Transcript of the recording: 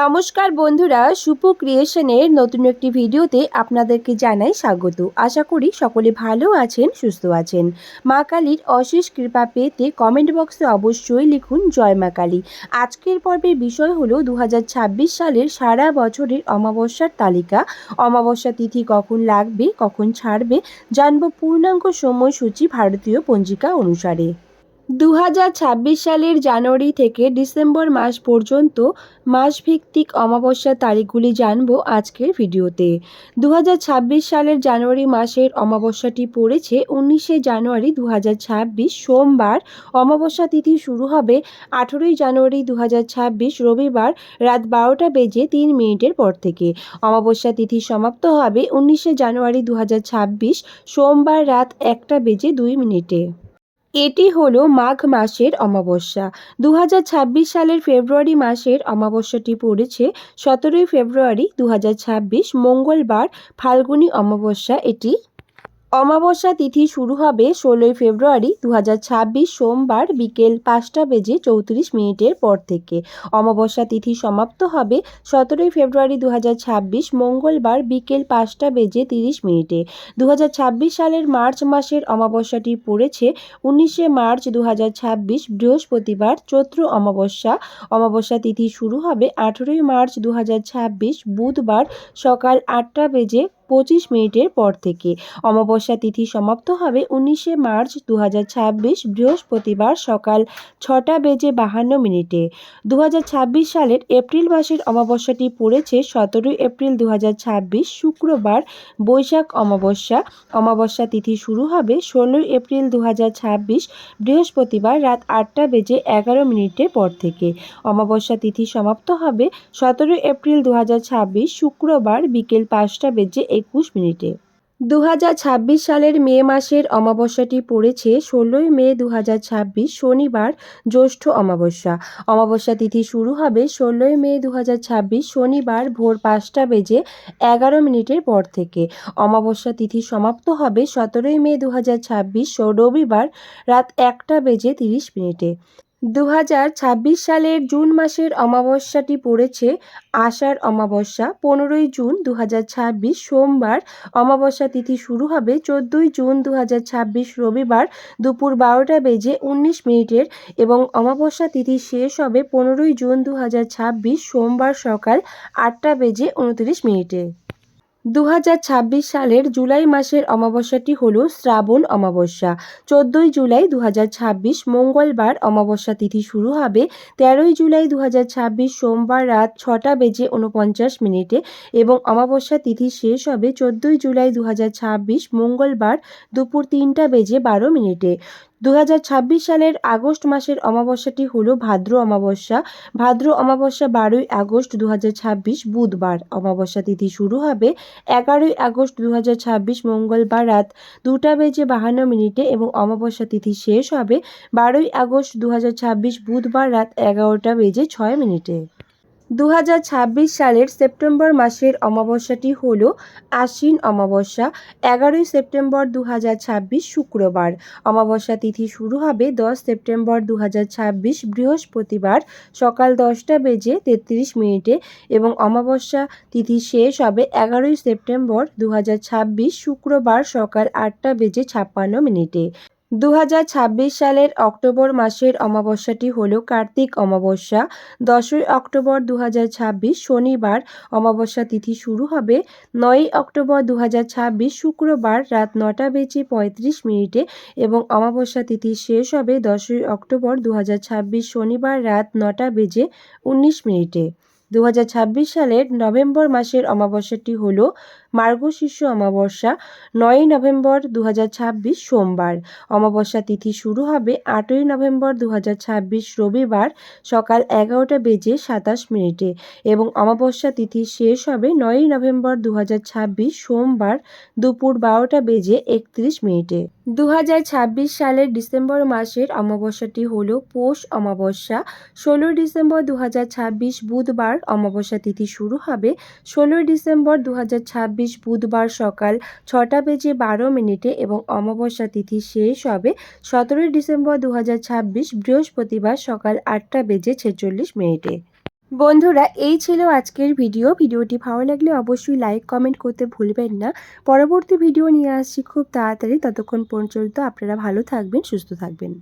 নমস্কার বন্ধুরা, সুপু ক্রিয়েশনের নতুন একটি ভিডিওতে আপনাদেরকে জানাই স্বাগত। আশা করি সকলে ভালো আছেন, সুস্থ আছেন। মা কালীর অশেষ কৃপা পেতে কমেন্ট বক্সে অবশ্যই লিখুন, জয় মা কালী। আজকের পর্বের বিষয় হলো দু হাজার ছাব্বিশ সালের সারা বছরের অমাবস্যার তালিকা। অমাবস্যা তিথি কখন লাগবে, কখন ছাড়বে, জানব পূর্ণাঙ্গ সময়সূচি ভারতীয় পঞ্জিকা অনুসারে। দু ছাব্বিশ সালের জানুয়ারি থেকে ডিসেম্বর মাস পর্যন্ত মাসভিত্তিক অমাবস্যার তারিখগুলি জানব আজকের ভিডিওতে। দু হাজার ছাব্বিশ সালের জানুয়ারি মাসের অমাবস্যাটি পড়েছে উনিশে জানুয়ারি দু হাজার ছাব্বিশ, সোমবার। অমাবস্যা তিথি শুরু হবে আঠেরোই জানুয়ারি দু হাজার ছাব্বিশ, রবিবার রাত বারোটা বেজে তিন মিনিটের পর থেকে। অমাবস্যা তিথি সমাপ্ত হবে উনিশে জানুয়ারি দু হাজার ছাব্বিশ, সোমবার রাত একটা বেজে দুই মিনিটে। এটি হলো মাঘ মাসের অমাবস্যা। দু হাজার ছাব্বিশ সালের ফেব্রুয়ারি মাসের অমাবস্যাটি পড়েছে সতেরোই ফেব্রুয়ারি দু হাজার ছাব্বিশ মঙ্গলবার ফাল্গুনী অমাবস্যা এটি অমাবস্যা তিথি শুরু হবে ষোলোই ফেব্রুয়ারি দু হাজার ছাব্বিশ সোমবার বিকেল পাঁচটা বেজে চৌত্রিশ মিনিটের পর থেকে। অমাবস্যা তিথি সমাপ্ত হবে সতেরোই ফেব্রুয়ারি দু হাজার ছাব্বিশ মঙ্গলবার বিকেল পাঁচটা বেজে তিরিশ মিনিটে। দু হাজার ছাব্বিশ সালের মার্চ মাসের অমাবস্যাটি পড়েছে উনিশে মার্চ দু হাজার ছাব্বিশ বৃহস্পতিবার চৈত্র অমাবস্যা। অমাবস্যা তিথি শুরু হবে আঠেরোই মার্চ দু হাজার ছাব্বিশ বুধবার সকাল আটটা বেজে পঁচিশ মিনিটের পর থেকে। অমাবস্যা তিথি সমাপ্ত হবে উনিশে মার্চ দু হাজার ছাব্বিশ বৃহস্পতিবার সকাল ছটা বেজে বাহান্ন মিনিটে। দু হাজার ছাব্বিশ সালের এপ্রিল মাসের অমাবস্যাটি পড়েছে সতেরোই এপ্রিল দু হাজার ছাব্বিশ শুক্রবার বৈশাখ অমাবস্যা। অমাবস্যা তিথি শুরু হবে ষোলোই এপ্রিল দু হাজার ছাব্বিশ বৃহস্পতিবার রাত আটটা বেজে এগারো মিনিটের পর থেকে। অমাবস্যা তিথি সমাপ্ত হবে সতেরোই এপ্রিল দু হাজার ছাব্বিশ শুক্রবার বিকেল পাঁচটা বেজে একুশ মিনিটে। দু হাজার ছাব্বিশ সালের মে মাসের অমাবস্যাটি পড়েছে ষোলোই মে দু হাজার ছাব্বিশ শনিবার জ্যৈষ্ঠ অমাবস্যা। অমাবস্যা তিথি শুরু হবে ষোলোই মে দু হাজার ছাব্বিশ শনিবার ভোর পাঁচটা বেজে এগারো মিনিটের পর থেকে। অমাবস্যা তিথি সমাপ্ত হবে সতেরোই মে দু হাজার রবিবার রাত একটা বেজে তিরিশ মিনিটে। দু হাজার ছাব্বিশ সালের জুন মাসের অমাবস্যাটি পড়েছে আষাঢ় অমাবস্যা। পনেরোই জুন দু হাজার ছাব্বিশ সোমবার অমাবস্যা তিথি শুরু হবে। চোদ্দোই জুন দু হাজার ছাব্বিশ রবিবার দুপুর বারোটা বেজে উনিশ মিনিটের এবং অমাবস্যা তিথি শেষ হবে পনেরোই জুন দু হাজার ছাব্বিশ সোমবার সকাল আটটা বেজে উনত্রিশ মিনিটে। দু হাজার ছাব্বিশ সালের জুলাই মাসের অমাবস্যাটি হল শ্রাবণ অমাবস্যা। চোদ্দই জুলাই দু হাজার ছাব্বিশ মঙ্গলবার অমাবস্যা তিথি শুরু হবে। তেরোই জুলাই দু হাজার ছাব্বিশ সোমবার রাত ছটা বেজে উনপঞ্চাশ মিনিটে এবং অমাবস্যা তিথি শেষ হবে চোদ্দই জুলাই দু হাজার ছাব্বিশ মঙ্গলবার দুপুর তিনটা বেজে বারো মিনিটে। দু হাজার ছাব্বিশ সালের আগস্ট মাসের অমাবস্যাটি হল ভাদ্র অমাবস্যা। ভাদ্র অমাবস্যা বারোই আগস্ট দু হাজার ছাব্বিশ বুধবার। অমাবস্যা তিথি শুরু হবে এগারোই আগস্ট দু হাজার ছাব্বিশ মঙ্গলবার রাত দুটা বেজে বাহান্ন মিনিটে এবং অমাবস্যা তিথি শেষ হবে বারোই আগস্ট দু হাজার ছাব্বিশ বুধবার রাত এগারোটা বেজে ছয় মিনিটে। দু হাজার ছাব্বিশ সালের সেপ্টেম্বর মাসের অমাবস্যাটি হল আশ্বিন অমাবস্যা, এগারোই সেপ্টেম্বর দু হাজার ছাব্বিশ শুক্রবার। অমাবস্যা তিথি শুরু হবে দশ সেপ্টেম্বর দু হাজার ছাব্বিশ বৃহস্পতিবার সকাল দশটা বেজে তেত্রিশ মিনিটে এবং অমাবস্যা তিথি শেষ হবে এগারোই সেপ্টেম্বর দু হাজার ছাব্বিশ শুক্রবার সকাল আটটা বেজে ছাপ্পান্ন মিনিটে। দু হাজার ছাব্বিশ সালের অক্টোবর মাসের অমাবস্যাটি হল কার্তিক অমাবস্যা। দশই অক্টোবর দু হাজার ছাব্বিশ শনিবার অমাবস্যা তিথি শুরু হবে। নয়ই অক্টোবর দু হাজার ছাব্বিশ শুক্রবার রাত নটা বেজে পঁয়ত্রিশ মিনিটে এবং অমাবস্যা তিথি শেষ হবে দশই অক্টোবর দু হাজার ছাব্বিশ শনিবার রাত নটা বেজে উনিশ মিনিটে। দু হাজার ছাব্বিশ সালের নভেম্বর মাসের অমাবস্যাটি হল মার্গশীর্ষ অমাবস্যা, নয়ই নভেম্বর দু হাজার ছাব্বিশ সোমবার। অমাবস্যা তিথি শুরু হবে আটই নভেম্বর দু হাজার ছাব্বিশ রবিবার সকাল এগারোটা বেজে সাতাশ মিনিটে এবং অমাবস্যা তিথি শেষ হবে নয়ই নভেম্বর দু হাজার ছাব্বিশ সোমবার দুপুর বারোটা বেজে একত্রিশ মিনিটে। দু হাজার ছাব্বিশ সালের ডিসেম্বর মাসের অমাবস্যাটি হল পৌষ অমাবস্যা। ষোলোই ডিসেম্বর দু হাজার ছাব্বিশ বুধবার অমাবস্যা তিথি শুরু হবে। ষোলোই ডিসেম্বর দু হাজার ছাব্বিশ বুধবার সকাল ছটা বেজে বারো মিনিটে এবং অমাবস্যা তিথি শেষ হবে সতেরোই ডিসেম্বর দু হাজার ছাব্বিশ বৃহস্পতিবার সকাল আটটা বেজে ছেচল্লিশ মিনিটে। বন্ধুরা, এই ছিল আজকের ভিডিও। ভিডিওটি ভালো লাগলে অবশ্যই লাইক, কমেন্ট করতে ভুলবেন না। পরবর্তী ভিডিও নিয়ে আসছি খুব তাড়াতাড়ি। ততক্ষণ পর্যন্ত আপনারা ভালো থাকবেন, সুস্থ থাকবেন।